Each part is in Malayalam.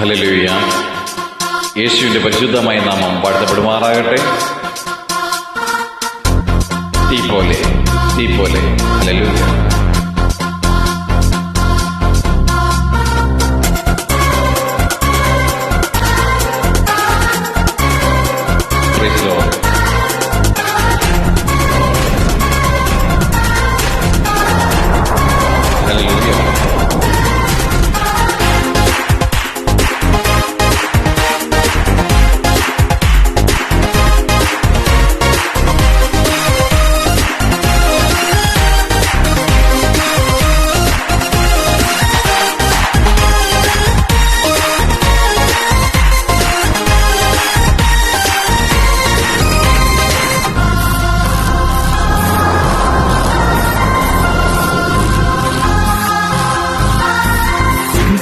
ഹല്ലേലൂയ. യേശുവിന്റെ പരിശുദ്ധമായ നാമം വാഴ്ത്തപ്പെടുമാറാകട്ടെ. തീ പോലെ തീ പോലെ ഹല്ലേലൂയ.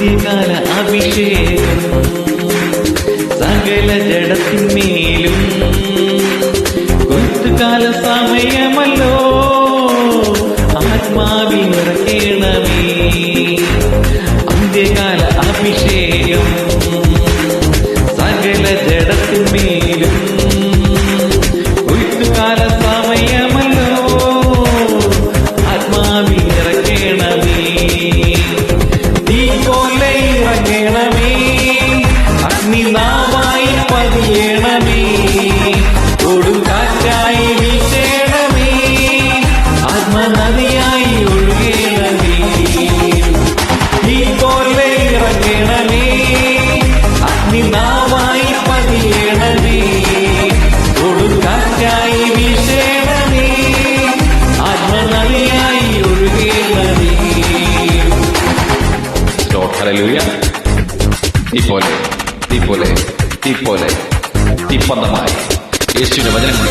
ഇന്ത്യകാല അഭിഷേകം. സകല ജഡത്തിന്മേലും കൊത്തുകാല സമയമല്ലോ. ആത്മാവിൽ പോലെ തീ പോലെ തീപ്പന്തമായി യേശുവിന്റെ വചനങ്ങൾ.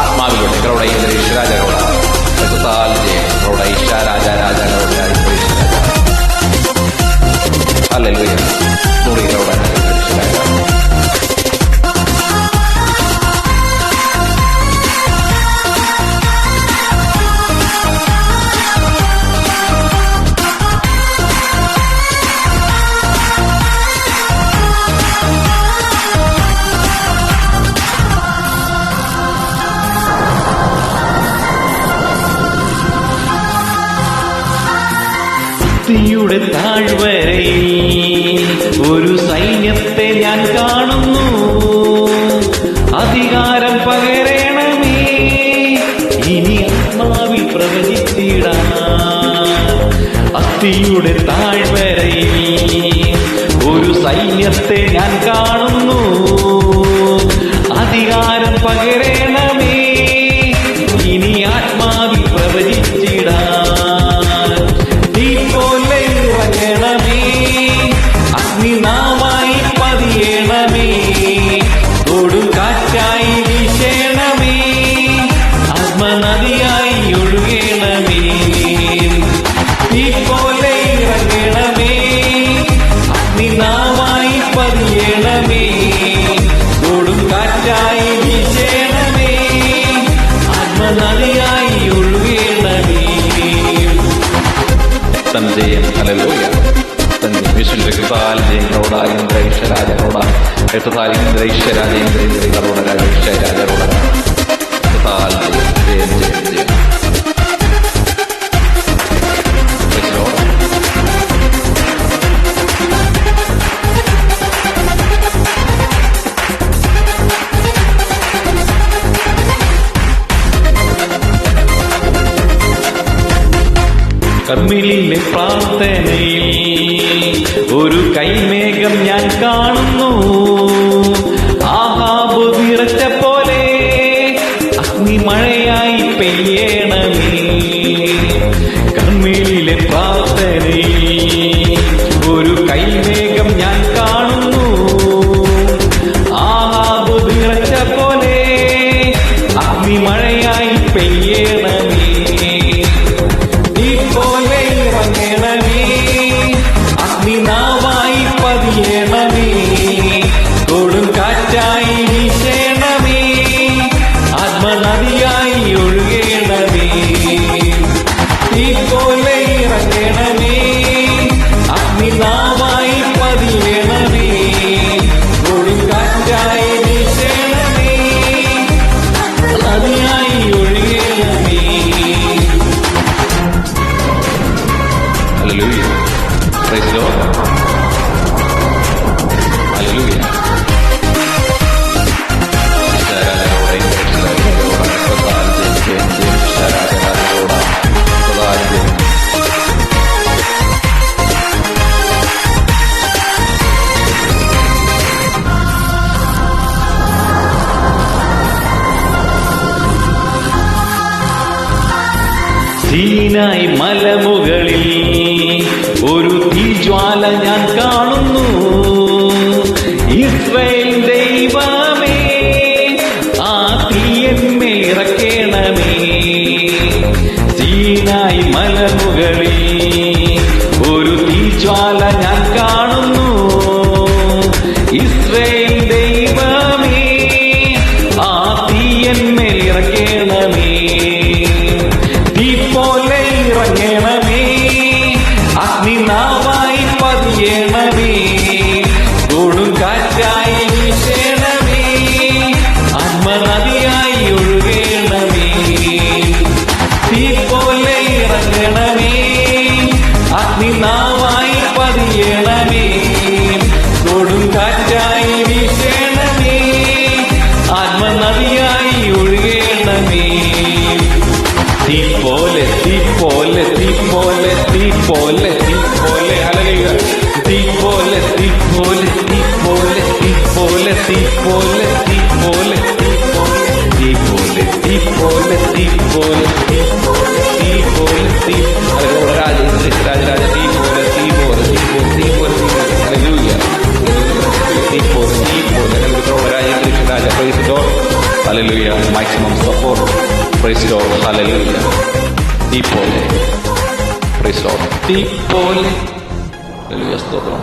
ആത്മാവിലൂടെ കരോട ഈശ്വരാജകരോട സകൃതാൽ ജയം. കരോട ഈശ്വരാജ ഹല്ലേലൂയ. നൂറി തീയുടെ താഴ്വരയിൽ ഒരു സൈന്യത്തെ ഞാൻ കാണുന്നു. അധികാരം പകരണമേ ഇനി ആത്മാവിൽ പ്രവചിച്ചിടാം അസ്ഥിയുടെ താഴ്വരയിൽ ഒരു സൈന്യത്തെ ഞാൻ കാണുന്നു. അധികാരം പകരണമേ തൻ ജയം ഹല്ലേലൂയ തൻ യേശുവിന്റെ കൃപാൽ ജയങ്ങളോട ഇന്ദ്ര ഈശ്വരാജനോട കൃപാൽ ഇന്ദ്ര ഈശ്വരാജേന്ദ്ര ഇന്ദ്രകളോട രാജേശ്വരാജനോട കൃപാൽ ജയം ജയം ജയം. കർമ്മിലിലെ പ്രാർത്ഥനയിൽ ഒരു കൈമേഘം ഞാൻ കാണുന്നു. ആഹാബ് നിറച്ച പോലെ അഗ്നിമഴയായി പെയ്യണമേ. കർമ്മിലിലെ പ്രാർത്ഥനയിൽ ഒരു കൈമേഘം ഞാൻ കാണുന്നു. ആഹാബ് നിറച്ച പോലെ അഗ്നിമഴയായി പെയ്യണമേ. സീനായി മലമുകളിൽ ഒരു തീജ്വാല ഞാൻ കാണുന്നു. ഇസ്രയേൽ പോലെ തീ പോലെ ഹല്ലേലൂയ തീ പോലെ തീ പോലെ തീ പോലെ തീ പോലെ തീ പോലെ തീ പോലെ തീ പോലെ തീ പോലെ തീ പോലെ തീ പോലെ തീ പോലെ തീ പോലെ തീ ഹല്ലേലൂയ രാജ രാജ രാജ തീ പോലെ തീ പോലെ തീ പോലെ തീ പോലെ തീ പോലെ ഹല്ലേലൂയ തീ പോലെ തീ പോലെ ഹല്ലേലൂയ രാജ രാജ praise God hallelujah maximum support praise God hallelujah തീ പോലെ പ്രൈസ് ഗോഡ് దీపోలి తెలుగు స్తోత్రం